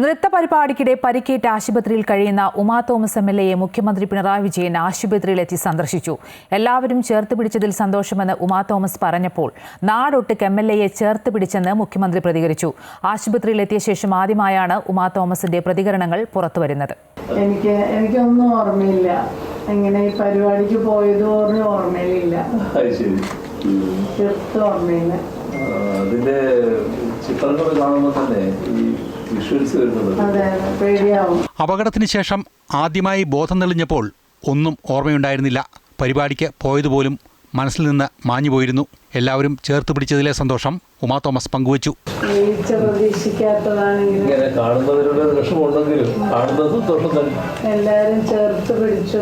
നൃത്ത പരിപാടിക്കിടെ പരിക്കേറ്റ് ആശുപത്രിയിൽ കഴിയുന്ന ഉമാ തോമസ് എം എൽ എയെ മുഖ്യമന്ത്രി പിണറായി വിജയൻ ആശുപത്രിയിലെത്തി സന്ദർശിച്ചു. എല്ലാവരും ചേർത്ത് പിടിച്ചതിൽ സന്തോഷമെന്ന് ഉമാ തോമസ് പറഞ്ഞപ്പോൾ നാടൊട്ടുക്ക് എം എൽ എയെ ചേർത്ത് പിടിച്ചെന്ന് മുഖ്യമന്ത്രി പ്രതികരിച്ചു. ആശുപത്രിയിലെത്തിയ ശേഷം ആദ്യമായാണ് ഉമാ തോമസിന്റെ പ്രതികരണങ്ങൾ പുറത്തുവരുന്നത്. എനിക്ക് എനിക്കൊന്നും ഓർമ്മയില്ല. എങ്ങനെ ഈ പരിപാടിക്ക് പോയത് പോലും ഓർമ്മയിലില്ല ശരി. തീർത്തും ഓർമ്മയില്ല. അതിന്റെ ചിത്രങ്ങൾ കാണുമ്പോൾ തന്നെ ഈ വിഷ്വൽസ് വരുന്നത്. അപകടത്തിന് ശേഷം ആദ്യമായി ബോധം തെളിഞ്ഞപ്പോൾ ഒന്നും ഓർമ്മയുണ്ടായിരുന്നില്ല. പരിപാടിക്ക് പോയതുപോലും മനസ്സിൽ നിന്ന് മാഞ്ഞു പോയിരുന്നു. എല്ലാവരും ചേർത്ത് പിടിച്ചതിലെ സന്തോഷം ഉമാ തോമസ് പങ്കുവച്ചു. എല്ലാവരും ചേർത്ത് പിടിച്ചു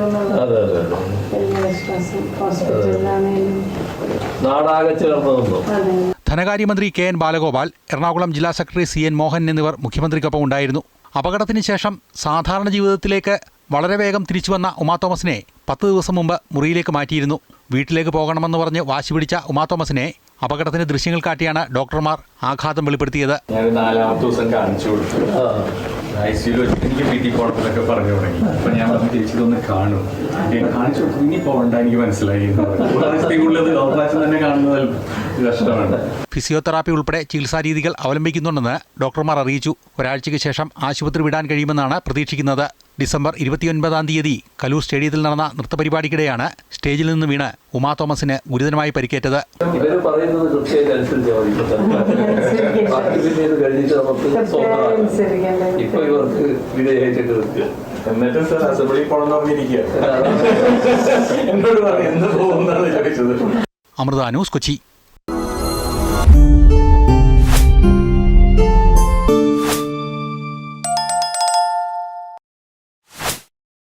നാടാകെ ചേർന്ന് അതെ. ധനകാര്യമന്ത്രി കെ എൻ ബാലഗോപാൽ എറണാകുളം ജില്ലാ സെക്രട്ടറി സി എൻ മോഹൻ എന്നിവർ മുഖ്യമന്ത്രിക്കൊപ്പം ഉണ്ടായിരുന്നു. അപകടത്തിന് ശേഷം സാധാരണ ജീവിതത്തിലേക്ക് വളരെ വേഗം തിരിച്ചുവന്ന ഉമാ തോമസിനെ പത്ത് ദിവസം മുമ്പ് മുറിയിലേക്ക് മാറ്റിയിരുന്നു. വീട്ടിലേക്ക് പോകണമെന്ന് പറഞ്ഞ് വാശി പിടിച്ച ഉമാ തോമസിനെ അപകടത്തിന്റെ ദൃശ്യങ്ങൾ കാട്ടിയാണ് ഡോക്ടർമാർ ആഘാതം വെളിപ്പെടുത്തിയത്. ഞാൻ നാലാമത്തെ ദിവസം കാണിച്ചു കൊടുത്തു. ഐ സിയിൽ വെച്ചിട്ട് എനിക്ക് വീട്ടിൽ പോകണമെന്നൊക്കെ പറഞ്ഞു തുടങ്ങി. അപ്പൊ ഞാൻ പറഞ്ഞു ചേച്ചി ഇതൊന്ന് കാണും. കാണിച്ചു കൊടുത്തു. ഇനി പോകണ്ട എനിക്ക് മനസ്സിലായി തന്നെ കാണുന്നത് ഫിസിയോതെറാപ്പി ഉൾപ്പെടെ ചികിത്സാ രീതികൾ അവലംബിക്കുന്നുണ്ടെന്ന് ഡോക്ടർമാർ അറിയിച്ചു. ഒരാഴ്ചയ്ക്ക് ശേഷം ആശുപത്രി വിടാൻ കഴിയുമെന്നാണ് പ്രതീക്ഷിക്കുന്നത്. ഡിസംബർ ഇരുപത്തിയൊൻപതാം തീയതി കലൂർ സ്റ്റേഡിയത്തിൽ നടന്ന നൃത്തപരിപാടിക്കിടെയാണ് സ്റ്റേജിൽ നിന്ന് വീണ് ഉമാ തോമസിന് ഗുരുതരമായി പരിക്കേറ്റത്. എന്നിട്ട് സർ അസംബ്ലി പോകണമെന്ന് പറഞ്ഞിരിക്കുക എന്നോട് പറഞ്ഞു എന്ത് പോകുന്നതാണ് ചോദിച്ചത്. അമൃത ന്യൂസ് കൊച്ചി.